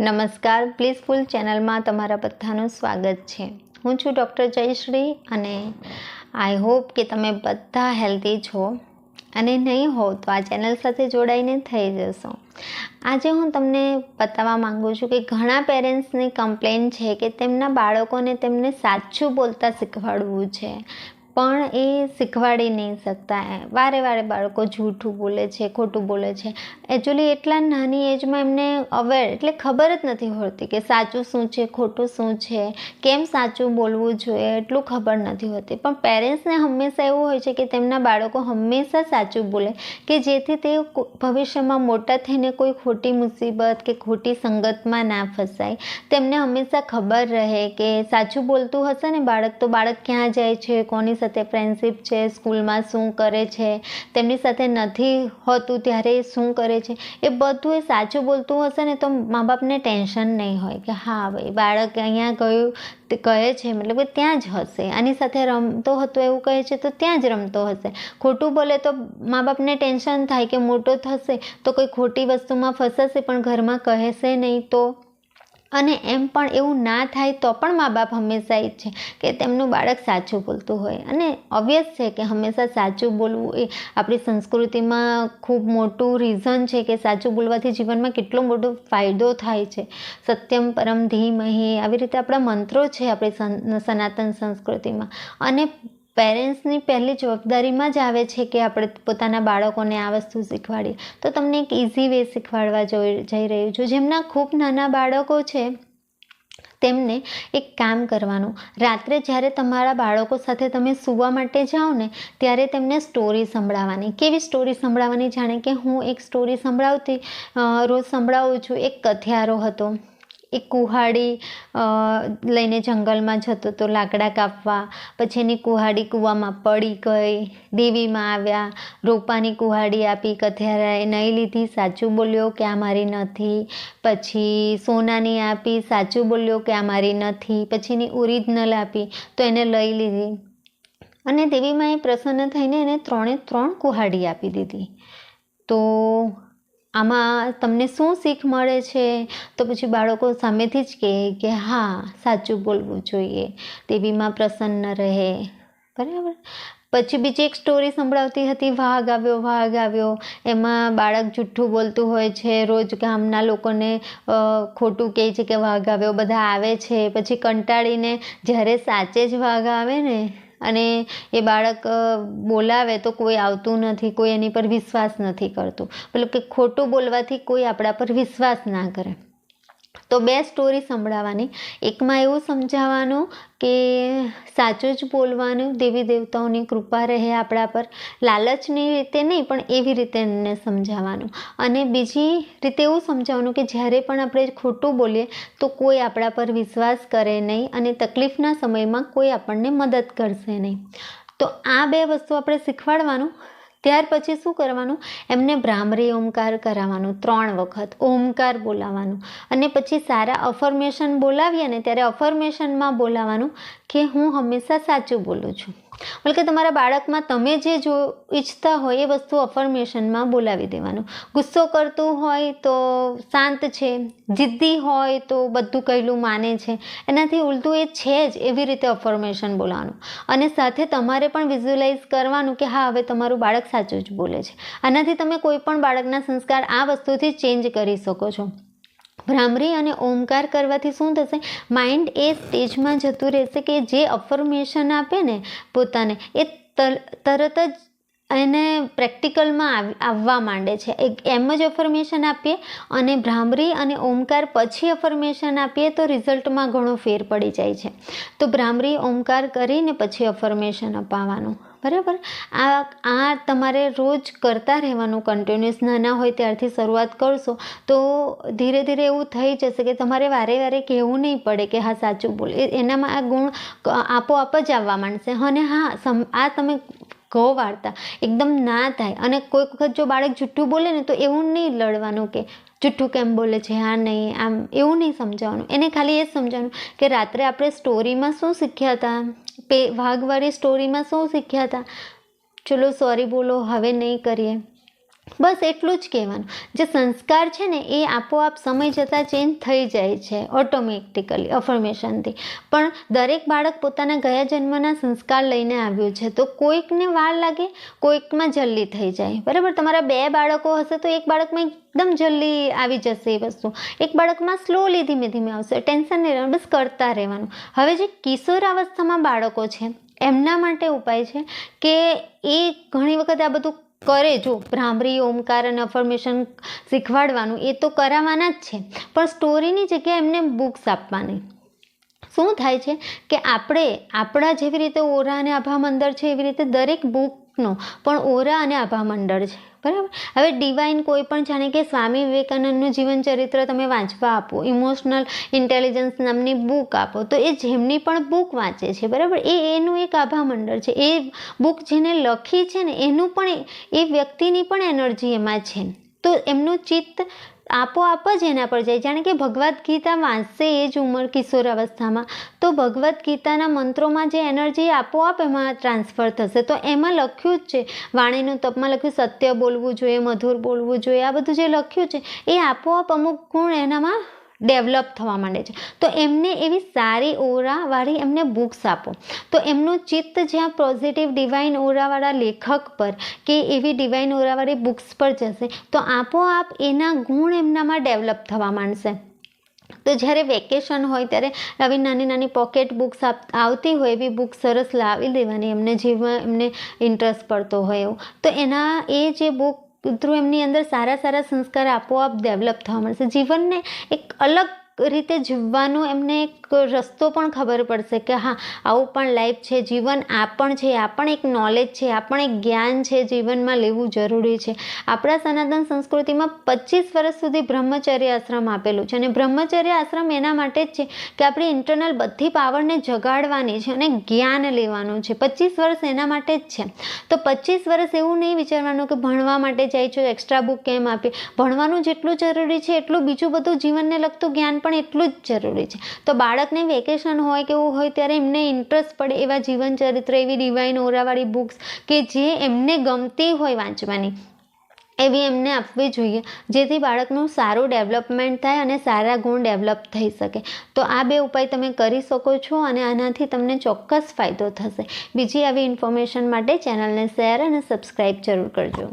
નમસ્કાર. પ્લીઝફુલ ચેનલમાં તમારા બધાનું સ્વાગત છે. હું છું ડૉક્ટર જયશ્રી અને આઈ હોપ કે તમે બધા હેલ્ધી છો અને નહીં હો તો આ ચેનલ સાથે જોડાઈને થઈ જશો. આજે હું તમને બતાવવા માંગુ છું કે ઘણા પેરેન્ટ્સની કમ્પ્લેન છે કે તેમના બાળકોને તેમને સાચું બોલતા શીખવાડવું છે. પણ એ શીખવાડી નહીં શકતા વારે વારે બાળકો જૂઠું બોલે છે, ખોટું બોલે છે. એકચ્યુઅલી એટલા નાની એજમાં એમને અવેર એટલે ખબર જ નથી હોતી કે સાચું શું છે, ખોટું શું છે, કેમ સાચું બોલવું જોઈએ, એટલું ખબર નથી હોતી. પણ પેરેન્ટ્સને હંમેશા એવું હોય છે કે તેમના બાળકો હંમેશા સાચું બોલે, કે જેથી તે ભવિષ્યમાં મોટા થઈને કોઈ ખોટી મુસીબત કે ખોટી સંગતમાં ના ફસાય. તેમને હંમેશા ખબર રહે કે સાચું બોલતું હશે ને બાળક, તો બાળક ક્યાં જાય છે, કોની સાથે ફ્રેન્ડશિપ છે, સ્કૂલમાં શું કરે છે, તેમની સાથે નથી હોતું ત્યારે એ શું કરે છે, એ બધું એ સાચું બોલતું હશે ને તો મા બાપને ટેન્શન નહીં હોય કે હા ભાઈ, બાળક અહીંયા ગયું કહે છે, મતલબ કે ત્યાં જ હશે. આની સાથે રમતો હતો એવું કહે છે તો ત્યાં જ રમતો હશે. ખોટું બોલે તો મા બાપને ટેન્શન થાય કે મોટો થશે તો કોઈ ખોટી વસ્તુમાં ફસાશે પણ ઘરમાં કહેશે નહીં તો? અને એમ પણ એવું ના થાય તો પણ મા બાપ હંમેશા ઈચ્છે કે તેમનું બાળક સાચું બોલતું હોય. અને ઓબ્વિયસ છે કે હંમેશા સાચું બોલવું એ આપણી સંસ્કૃતિમાં ખૂબ મોટું રીઝન છે કે સાચું બોલવાથી જીવનમાં કેટલો મોટો ફાયદો થાય છે. સત્યમ પરમ ધીમહી, આવી રીતે આપણા મંત્રો છે આપણી સન- સનાતન સંસ્કૃતિમાં. અને પેરેન્ટ્સની પહેલી જવાબદારીમાં જ આવે છે કે આપણે પોતાના બાળકોને આ વસ્તુ શીખવાડીએ. તો તમને એક ઇઝી વે શીખવાડવા જોઈ રહ્યું છું. જેમના ખૂબ નાના બાળકો છે, તેમને એક કામ કરવાનું. રાત્રે જ્યારે તમારા બાળકો સાથે તમે સૂવા માટે જાઓ ને, ત્યારે તેમને સ્ટોરી સંભળાવવાની. કેવી સ્ટોરી સંભળાવવાની? જાણે કે હું એક સ્ટોરી સંભળાવતી રોજ સંભળાવું છું. એક કથિયારો હતો. એક કુહાડી લઈને જંગલમાં જતો તો લાકડા કાપવા, પછી એની કુહાડી કૂવામાં પડી ગઈ, દેવીમાં આવ્યા, રોપાની કુહાડી આપી કથિયારાએ નહીં લીધી, સાચું બોલ્યો કે આ મારી નથી, પછી સોનાની આપી, સાચું બોલ્યો કે આ મારી નથી, પછી એની ઓરિજિનલ આપી, તો એને લઈ લીધી. અને દેવીમાં એ પ્રસન્ન થઈને એને ત્રણે ત્રણ કુહાડી આપી દીધી. તો આમાં તમને શું શીખ મળે છે? તો પછી બાળકો સામેથી જ કહે કે, હા, સાચું બોલવું જોઈએ. દેવીમાં પ્રસન્ન રહે. બરાબર? પછી બીજી એક સ્ટોરી સંભળાવતી હતી, વાઘ આવ્યો વાઘ આવ્યો. એમાં બાળક જુઠ્ઠું બોલતું હોય છે. રોજ ગામના લોકોને ખોટું કહે છે કે, વાઘ આવ્યો, બધા આવે છે. પછી કંટાળીને જ્યારે સાચે જ વાઘ આવે ને અને એ બાળક બોલાવે તો કોઈ આવતું નથી, કોઈ એની પર વિશ્વાસ નથી કરતું. મતલબ કે ખોટું બોલવાથી કોઈ આપણા પર વિશ્વાસ ના કરે. તો બે સ્ટોરી સંભળાવવાની એકમાં એવું સમજાવવાનું કે સાચું જ બોલવાનું, દેવી દેવતાઓની કૃપા રહે આપણા પર. લાલચની રીતે નહીં, પણ એવી રીતે એમને સમજાવવાનું. અને બીજી રીતે એવું સમજાવવાનું કે જ્યારે પણ આપણે ખોટું બોલીએ, તો કોઈ આપણા પર વિશ્વાસ કરે નહીં અને તકલીફના સમયમાં કોઈ આપણને મદદ કરશે નહીં. તો આ બે વસ્તુ આપણે શીખવાડવાનું. ત્યાર પછી શું કરવાનું? એમને ભ્રામરી ઓમકાર કરાવવાનું, ત્રણ વખત ઓમકાર બોલાવવાનું અને પછી સારા અફર્મેશન બોલાવીએ ને ત્યારે અફર્મેશનમાં બોલાવવાનું કે હું હંમેશા સાચું બોલું છું. મતલબ કે તમારા બાળકમાં તમે જે જો ઈચ્છતા હોય એ વસ્તુ અફર્મેશનમાં બોલાવી દેવાનું. ગુસ્સો કરતું હોય તો શાંત છે, જિદ્દી હોય તો બધું કહેલું માને છે. એનાથી ઉલટું એ છે જ એવી રીતે અફર્મેશન બોલાવવાનું અને સાથે તમારે પણ વિઝ્યુલાઇઝ કરવાનું કે હા, હવે તમારું બાળક સાચું જ બોલે છે. આનાથી તમે કોઈ પણ બાળકના સંસ્કાર આ વસ્તુથી ચેન્જ કરી શકો છો. ભ્રામરી અને ઓમકાર કરવાથી શું થશે? માઇન્ડ એ સ્ટેજમાં જતું રહેશે કે જે અફર્મેશન આપે ને પોતાને, એ તર- તરત જ એને પ્રેક્ટિકલમાં આવ- આવવા માંડે છે. એક, એમ જ અફર્મેશન આપીએ અને ભ્રામરી અને ઓમકાર પછી અફર્મેશન આપીએ તો રિઝલ્ટમાં ઘણો ફેર પડી જાય છે. તો ભ્રામરી, ઓમકાર કરીને પછી અફર્મેશન અપાવવાનું બરાબર? આ આ તમારે રોજ કરતા રહેવાનું કન્ટિન્યુઅસ નાના હોય ત્યારથી શરૂઆત કરશો, તો ધીરે ધીરે એવું થઈ જશે કે તમારે વારે વારે કહેવું નહીં પડે કે હા, સાચું બોલ. એનામાં આ ગુણ આપોઆપ જ આવવા માંડશે. અને હા આ તમે કહો વાર્તા એકદમ ના થાય. અને કોઈક વખત જો બાળક જુઠ્ઠું બોલે ને તો એવું નહીં લડવાનું કે જુઠ્ઠું કેમ બોલે છે, હા, નહીં, આમ એવું નહીં સમજાવવાનું. એને ખાલી એ જ સમજાવવાનું કે રાત્રે આપણે સ્ટોરીમાં શું શીખ્યા હતા? પે, વાઘવાળી સ્ટોરીમાં શું શીખ્યા હતા? ચલો, સોરી બોલો, હવે નહીં કરીએ. બસ એટલું જ કહેવાનું. જે સંસ્કાર છે ને, એ આપોઆપ સમય જતાં ચેન્જ થઈ જાય છે ઓટોમેટિકલી અફર્મેશનથી પણ દરેક બાળક પોતાના ગયા જન્મના સંસ્કાર લઈને આવ્યું છે. તો કોઈકને વાર લાગે, કોઈકમાં જલ્દી થઈ જાય. બરાબર? તમારા બે બાળકો હશે તો એક બાળકમાં એકદમ જલ્દી આવી જશે એ વસ્તુ. એક બાળકમાં સ્લોલી ધીમે ધીમે આવશે. ટેન્શન નહીં રહેવાનું, બસ કરતા રહેવાનું. હવે જે કિશોરાવસ્થામાં બાળકો છે, એમના માટે ઉપાય છે કે એ ઘણી વખત આ બધું કરે જો ભ્રામરી, ઓમકાર અને અફર્મેશન શીખવાડવાનું, એ તો કરાવવાના જ છે. પણ સ્ટોરીની જગ્યાએ એમને બુક્સ આપવાની. શું થાય છે કે આપણે આપણા જેવી રીતે ઓરા અને આભા મંડળ છે એવી રીતે દરેક બુકનો પણ ઓરા અને આભા મંડળ છે. બરાબર? હવે ડિવાઇન કોઈ પણ જાણે કે સ્વામી વિવેકાનંદનું જીવન ચરિત્ર તમે વાંચવા આપો ઇમોશનલ ઇન્ટેલિજન્સ નામની બુક આપો, તો એ જેમની પણ બુક વાંચે છે, બરાબર? એ એનું એક આભા મંડળ છે. એ બુક જેને લખી છે ને, એનું પણ એ વ્યક્તિની પણ એનર્જી એમાં છે. તો એમનું ચિત્ત આપોઆપ જ એના પર જાય. જાણે કે ભગવદ્ ગીતા વાંચશે એ જ ઉંમર કિશોર અવસ્થામાં. તો ભગવદ્ ગીતાના મંત્રોમાં જે એનર્જી આપોઆપ એમાં ટ્રાન્સફર થશે. તો એમાં લખ્યું જ છે. વાણીનું તપમાં લખ્યું, સત્ય બોલવું જોઈએ, મધુર બોલવું જોઈએ, આ બધું જે લખ્યું છે, એ આપોઆપ અમુક ગુણ એનામાં ડેવલપ થવા માંડે છે. તો એમને એવી સારી ઓરાવાળી એમને બુક્સ આપો. તો એમનું ચિત્ત જ્યાં પોઝિટિવ ડિવાઇન ઓરાવાળા લેખક પર કે એવી ડિવાઇન ઓરાવાળી બુક્સ પર જશે, તો આપોઆપ એના ગુણ એમનામાં ડેવલપ થવા માંડશે. તો જ્યારે વેકેશન હોય ત્યારે આવી નાની નાની પોકેટ બુક્સ આવતી હોય એવી બુક સરસ લાવી દેવાની એમને જેમાં એમને ઇન્ટરેસ્ટ પડતો હોય એવું. તો એના એ જે બુક થ્રુ એમની અંદર સારા સારા સંસ્કાર આપોઆપ ડેવલપ થવા મળશે. જીવનને એક અલગ રીતે જીવવાનો એમને એક રસ્તો પણ ખબર પડશે કે હા, આવું પણ લાઈફ છે, જીવન આ પણ છે, આ પણ એક નોલેજ છે, આ પણ એક જ્ઞાન છે, જીવનમાં લેવું જરૂરી છે. આપણા સનાતન સંસ્કૃતિમાં પચીસ વર્ષ સુધી બ્રહ્મચર્ય આશ્રમ આપેલું છે અને બ્રહ્મચર્ય આશ્રમ એના માટે જ છે કે આપણી ઇન્ટરનલ બધી પાવરને જગાડવાની છે અને જ્ઞાન લેવાનું છે. પચીસ વર્ષ એના માટે જ છે. તો પચીસ વર્ષ એવું નહીં વિચારવાનું કે ભણવા માટે જાય છો એક્સ્ટ્રા બુક કેમ આપી ભણવાનું જેટલું જરૂરી છે, એટલું બીજું બધું જીવનને લગતું જ્ઞાન પણ એટલું જ જરૂરી છે. તો બાળકને વેકેશન હોય કે એવું હોય ત્યારે એમને ઇન્ટરેસ્ટ પડે એવા જીવન ચરિત્ર એવી ડિવાઇન ઓરાવાળી બુક્સ કે જે એમને ગમતી હોય વાંચવાની. એવી એમને આપવી જોઈએ, જેથી બાળકનું સારું ડેવલપમેન્ટ થાય અને સારા ગુણ ડેવલપ થઈ શકે. તો આ બે ઉપાય તમે કરી શકો છો અને આનાથી તમને ચોક્કસ ફાયદો થશે. બીજી આવી ઇન્ફોર્મેશન માટે ચેનલને શેર અને સબસ્ક્રાઈબ જરૂર કરજો.